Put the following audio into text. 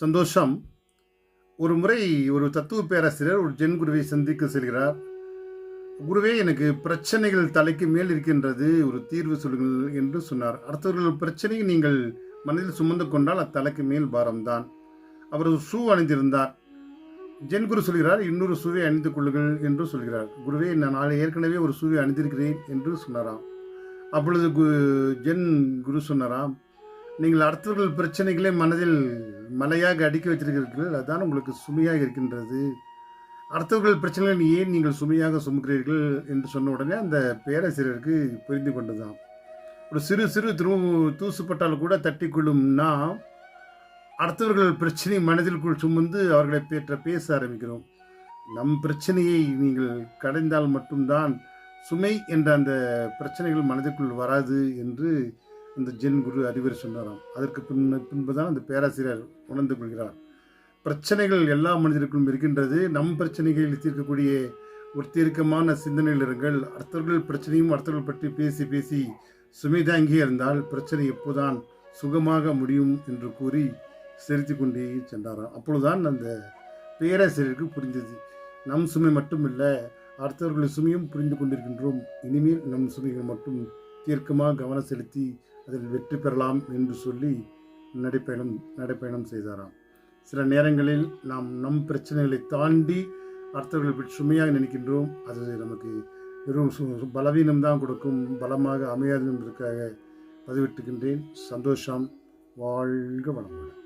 சந்தோஷம். ஒரு முறை ஒரு தத்துவ பேராசிரியர் ஒரு ஜென் குருவை சந்திக்க செல்கிறார். குருவே எனக்கு பிரச்சனைகள் தலைக்கு மேல் இருக்கின்றது ஒரு தீர்வு சொல்லுங்கள் என்று சொன்னார். அடுத்தவர்கள் பிரச்சனையை நீங்கள் மனதில் சுமந்து கொண்டால் அத்தலைக்கு மேல் பாரம்தான். அவர் ஒரு ஷூ அணிந்திருந்தார். ஜென் குரு சொல்கிறார் இன்னொரு ஷூவை அணிந்து கொள்ளுங்கள் என்று சொல்கிறார். குருவே நான் நாளை ஏற்கனவே ஒரு ஷூவை அணிந்திருக்கிறேன் என்று சொன்னாராம். அப்பொழுது கு ஜென் குரு சொன்னாராம் நீங்கள் அடுத்தவர்கள் பிரச்சனைகளை மனதில் மலையாக அடுக்கி வைத்திருக்கிறீர்கள் அதுதான் உங்களுக்கு சுமையாக இருக்கின்றது. அடுத்தவர்கள் பிரச்சனைகளை ஏன் நீங்கள் சுமையாக சுமக்கிறீர்கள் என்று சொன்ன உடனே அந்த பேராசிரியருக்கு புரிந்து கொண்டுதான் ஒரு சிறு சிறு தூ தூசுப்பட்டால் கூட தட்டி கொள்ளும்னா அடுத்தவர்கள் பிரச்சனை மனதிற்குள் சுமந்து அவர்களை பேற்ற பேச ஆரம்பிக்கிறோம். நம் பிரச்சனையை நீங்கள் கடைந்தால் மட்டும்தான் சுமை என்ற அந்த பிரச்சனைகள் மனதிற்குள் வராது என்று இந்த ஜென் குரு அறிவுரை சொன்னாராம். அதற்கு பின் பின்புதான் அந்த பேராசிரியர் உணர்ந்து கொள்கிறார். பிரச்சனைகள் எல்லா மனிதருக்கும் இருக்கின்றது. நம் பிரச்சனைகளில் தீர்க்கக்கூடிய ஒரு தீர்க்கமான சிந்தனையில் இருங்கள். அடுத்தவர்கள் பிரச்சனையும் அடுத்தவர்கள் பற்றி பேசி பேசி சுமை தாங்கி இருந்தால் பிரச்சனை எப்போதான் சுகமாக முடியும் என்று கூறி சிரித்து கொண்டே சென்றாராம். அப்பொழுதுதான் அந்த பேராசிரியருக்கு புரிந்தது. நம் சுமை மட்டும் இல்லை அடுத்தவர்களின் சுமையும் புரிந்து கொண்டிருக்கின்றோம். இனிமேல் நம் சுமைகள் மட்டும் தீர்க்கமாக கவனம் செலுத்தி அதில் வெற்றி பெறலாம் என்று சொல்லி நடைப்பயணம் நடைப்பயணம் செய்தாராம். சில நேரங்களில் நாம் நம் பிரச்சனைகளை தாண்டி அடுத்தவர்களை பற்றி சுமையாக நினைக்கின்றோம். அது நமக்கு வெறும் சு- பலவீனம்தான் கொடுக்கும். பலமாக அமையாது என்பதற்காக பதிவிட்டுகின்றேன் சந்தோஷம். வாழ்க வளமுடன்.